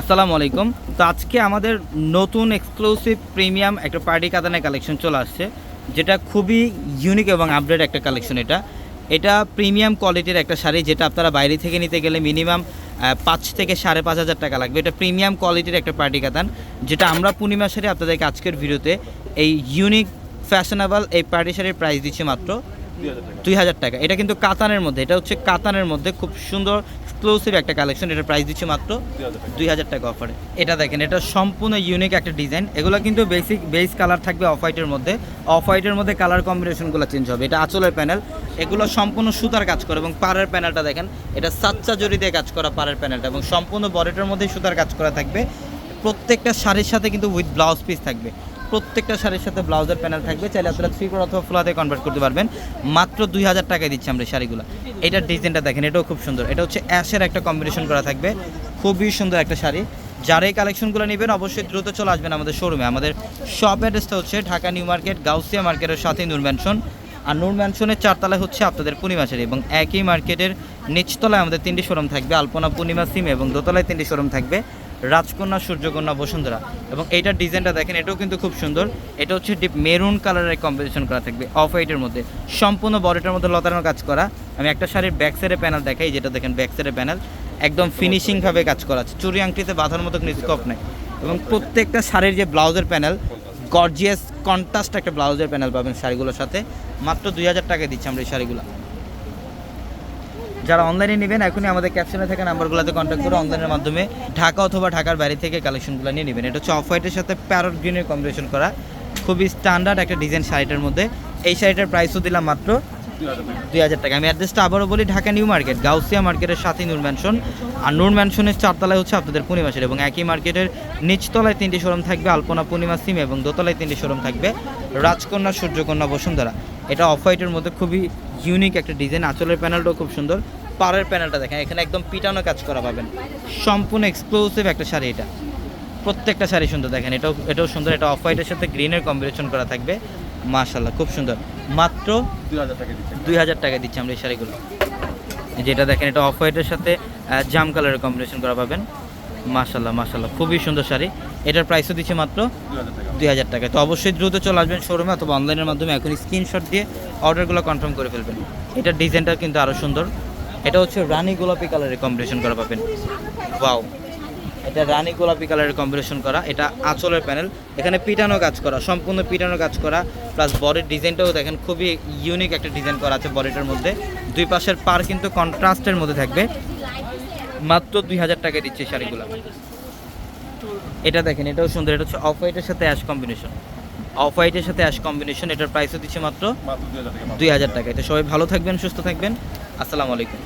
আসসালামু আলাইকুম। তো আজকে আমাদের নতুন এক্সক্লুসিভ প্রিমিয়াম একটা পার্টি কাতানের কালেকশন চলে আসছে, যেটা খুবই ইউনিক এবং আপডেট একটা কালেকশন এটা। এটা প্রিমিয়াম কোয়ালিটির একটা শাড়ি, যেটা আপনারা বাইরে থেকে নিতে গেলে মিনিমাম পাঁচ থেকে সাড়ে পাঁচ হাজার টাকা লাগবে। এটা প্রিমিয়াম কোয়ালিটির একটা পার্টি কাতান, যেটা আমরা পূর্ণিমা শাড়ি আপনাদেরকে আজকের ভিডিওতে এই ইউনিক ফ্যাশনেবল এই পার্টি শাড়ির প্রাইস দিচ্ছি মাত্র দুই হাজার টাকা। এটা কিন্তু কাতানের মধ্যে এটা হচ্ছে কাতানের মধ্যে খুব সুন্দর এক্সক্লুসিভ একটা কালেকশন এটার প্রাইস দিচ্ছে মাত্র দুই হাজার টাকা। অফারে এটা দেখেন এটা সম্পূর্ণ ইউনিক একটা ডিজাইন এগুলো কিন্তু বেসিক বেস কালার থাকবে অফ হোয়াইটের মধ্যে। অফ হোয়াইটের মধ্যে কালার কম্বিনেশনগুলো চেঞ্জ হবে। এটা আঁচলের প্যানেল এগুলো সম্পূর্ণ সুতার কাজ করে এবং পাড়ের প্যানেলটা দেখেন এটা সাচ্চা জড়ি দিয়ে কাজ করা পাড়ের প্যানেলটা এবং সম্পূর্ণ বডিটার মধ্যে সুতার কাজ করা থাকবে। প্রত্যেকটা শাড়ির সাথে কিন্তু উইথ ব্লাউজ পিস থাকবে। প্রত্যেকটা শাড়ির সাথে ব্লাউজের প্যানেল থাকবে। চাইলে আপনারা থ্রি কোর অথবা ফ্লোতে কনভার্ট করতে পারবেন। মাত্র দুই হাজার টাকায় দিচ্ছি আমরা শাড়িগুলো। এটার ডিজাইনটা দেখেন, এটাও খুব সুন্দর। এটা হচ্ছে অ্যাশের একটা কম্বিনেশন করা থাকবে। খুবই সুন্দর একটা শাড়ি। যারা এই কালেকশনগুলো নেবেন, অবশ্যই দ্রুত চলে আসবেন আমাদের শোরুমে আমাদের শপ অ্যাড্রেসটা হচ্ছে ঢাকা নিউ মার্কেট, গাউসিয়া মার্কেটের সাথে নূর ম্যানশন আর নূর ম্যানশনের চারতলায় হচ্ছে আপনাদের পূর্ণিমা শাড়ি এবং একই মার্কেটের নিচতলায় আমাদের তিনটি শোরুম থাকবে। আলপনা পূর্ণিমা সিম এবং দোতলায় তিনটি শোরুম থাকবে। রাজকন্যা, সূর্যকন্যা, বসুন্ধরা। এবং এইটার ডিজাইনটা দেখেন, এটাও কিন্তু খুব সুন্দর। এটা হচ্ছে ডিপ মেরুন কালারের কম্বিনেশন করা থাকবে অফ হোয়াইটের মধ্যে। সম্পূর্ণ বডিটার মধ্যে লতানোর কাজ করা। আমি একটা শাড়ির ব্যাক সাইডের প্যানেল দেখাই, যেটা দেখেন ব্যাক সাইডের প্যানেল একদম ফিনিশিংভাবে কাজ করা আছে। চুরি আংটিতে বাঁধার মতো কোনো স্কোপ নেই। এবং প্রত্যেকটা শাড়ির যে ব্লাউজের প্যানেল গর্জিয়াস কন্ট্রাস্ট একটা ব্লাউজের প্যানেল পাবেন শাড়িগুলোর সাথে। মাত্র দুই হাজার টাকায় দিচ্ছি আমরা এই শাড়িগুলো। যারা অনলাইনে নেবেন, এখনই আমাদের ক্যাপশনে থাকা নাম্বারগুলোতে কন্ট্যাক্ট করে অনলাইনের মাধ্যমে ঢাকা অথবা ঢাকার বাইরে থেকে কালেকশনগুলো নিয়ে নেবেন। এটা হচ্ছে অফ হোয়াইটের সাথে প্যারট গ্রিনের কম্বিনেশন করা। খুবই স্ট্যান্ডার্ড একটা ডিজাইন শাড়িটার মধ্যে। এই শাড়িটার প্রাইসও দিলাম মাত্র দুই হাজার টাকা। আমি অ্যাড্রেসটা আবারও বলি, ঢাকা নিউ মার্কেট গাউসিয়া মার্কেটের সাথে নূর ম্যানশন আর নূর ম্যানশনের চারতলায় হচ্ছে আপনাদের পূর্ণিমাসের এবং একই মার্কেটের নিচতলায় তিনটি শোরুম থাকবে, আলপনা পূর্ণিমা সিম এবং দোতলায় তিনটি শোরুম থাকবে, রাজকন্যা, সূর্যকন্যা, বসুন্ধরা। এটা অফ হোয়াইটের মধ্যে খুবই ইউনিক একটা ডিজাইন আঁচলের প্যানেলটাও খুব সুন্দর। পাড়ের প্যানেলটা দেখেন, এখানে একদম পিটানো কাজ করা পাবেন। সম্পূর্ণ এক্সক্লুসিভ একটা শাড়ি এটা। প্রত্যেকটা শাড়ি সুন্দর দেখেন, এটাও এটাও সুন্দর, এটা অফ হোয়াইটের সাথে গ্রিনের কম্বিনেশন করা থাকবে। মাশাল্লাহ খুব সুন্দর। মাত্র দুই হাজার টাকা দিচ্ছি আমরা এই শাড়িগুলো। যেটা দেখেন, এটা অফ হোয়াইটের সাথে জাম কালারের কম্বিনেশন করা পাবেন। মাশাল্লাহ মাশাল্লাহ খুবই সুন্দর শাড়ি। এটার প্রাইসও দিচ্ছে মাত্র দুই হাজার টাকা। তো অবশ্যই দ্রুত চলে আসবেন শোরুমে অথবা অনলাইনের মাধ্যমে এখন স্ক্রিনশট দিয়ে অর্ডারগুলো কনফার্ম করে ফেলবেন। এটার ডিজাইনটা কিন্তু আরও সুন্দর। এটা হচ্ছে রানী গোলাপি কালারের কম্বিনেশন করা পাবেন। ওয়াও এটা রানী গোলাপি কালারের কম্বিনেশন করা। এটা আঁচলের প্যানেল এখানে পিটানো কাজ করা সম্পূর্ণ পিটানো কাজ করা। প্লাস বডির ডিজাইনটাও দেখেন খুবই ইউনিক একটা ডিজাইন করা আছে বডিটার মধ্যে। দুই পাশের পার কিন্তু কন্ট্রাস্টের মধ্যে থাকবে। মাত্র দুই হাজার টাকা দিচ্ছে শাড়িগুলো। এটা দেখেন এটাও সুন্দর। এটা হচ্ছে অফ হোয়াইটের সাথে অ্যাশ কম্বিনেশন অফ হোয়াইটের সাথে অ্যাশ কম্বিনেশন এটার প্রাইসও দিচ্ছে মাত্র দুই হাজার টাকা। তো সবাই ভালো থাকবেন সুস্থ থাকবেন। আসসালামু আলাইকুম।